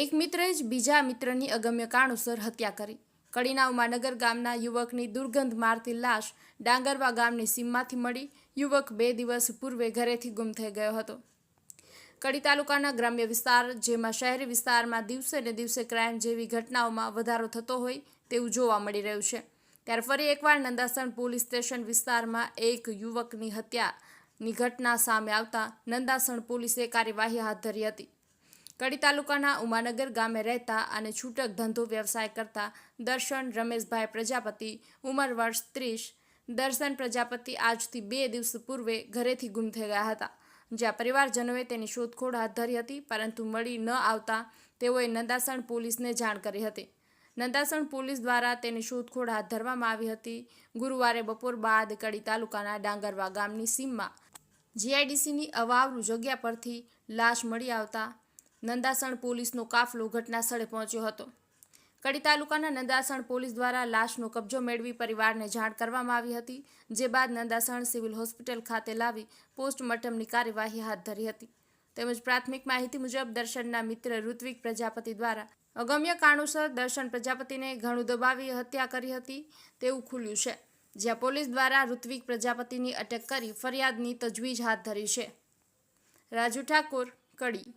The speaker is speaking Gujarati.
એક મિત્રએ જ બીજા મિત્રની અગમ્ય કારણોસર હત્યા કરી. કડીના ઉમાનગર ગામના યુવકની દુર્ગંધ મારતી લાશ ડાંગરવા ગામની સીમમાંથી મળી. યુવક બે દિવસ પૂર્વે ઘરેથી ગુમ થઈ ગયો હતો. કડી તાલુકાના ગ્રામ્ય વિસ્તાર, જેમાં શહેરી વિસ્તારમાં દિવસે ને દિવસે ક્રાઇમ જેવી ઘટનાઓમાં વધારો થતો હોય તેવું જોવા મળી રહ્યું છે. ત્યારે ફરી એકવાર નંદાસણ પોલીસ સ્ટેશન વિસ્તારમાં એક યુવકની હત્યાની ઘટના સામે આવતા નંદાસણ પોલીસે કાર્યવાહી હાથ ધરી હતી. કડી તાલુકાના ઉમાનગર ગામે રહેતા અને છૂટક ધંધો વ્યવસાય કરતા દર્શન રમેશભાઈ પ્રજાપતિ, ઉંમર વર્ષ ત્રીસ. દર્શન પ્રજાપતિ આજથી બે દિવસ પૂર્વે ઘરેથી ગુમ થઈ ગયા હતા. જ્યાં પરિવારજનોએ તેની શોધખોળ હાથ ધરી હતી, પરંતુ મળી ન આવતા તેઓએ નંદાસણ પોલીસને જાણ કરી હતી. નંદાસણ પોલીસ દ્વારા તેની શોધખોળ હાથ ધરવામાં આવી હતી. ગુરુવારે બપોર બાદ કડી તાલુકાના ડાંગરવા ગામની સીમમાં જીઆઈડીસીની અવાવરૂ જગ્યા પરથી લાશ મળી આવતા નંદાસણ પોલીસનો કાફલો ઘટના સ્થળે પહોંચ્યો હતો. કડી તાલુકાના નંદાસણ પોલીસ દ્વારા લાશનો કબજો મેળવી પરિવારને જાણ કરવામાં આવી હતી, જે બાદ નંદાસણ સિવિલ હોસ્પિટલ ખાતે લાવી પોસ્ટમોર્ટમની કાર્યવાહી હાથ ધરી હતી. તેમજ પ્રાથમિક માહિતી મુજબ દર્શનના મિત્ર ઋત્વિક પ્રજાપતિ દ્વારા અગમ્ય કારણોસર દર્શન પ્રજાપતિને ઘણું દબાવી હત્યા કરી હતી તેવું ખુલ્યું છે, જ્યાં પોલીસ દ્વારા ઋત્વિક પ્રજાપતિની અટક કરી ફરિયાદની તજવીજ હાથ ધરી છે. રાજુ ઠાકોર, કડી.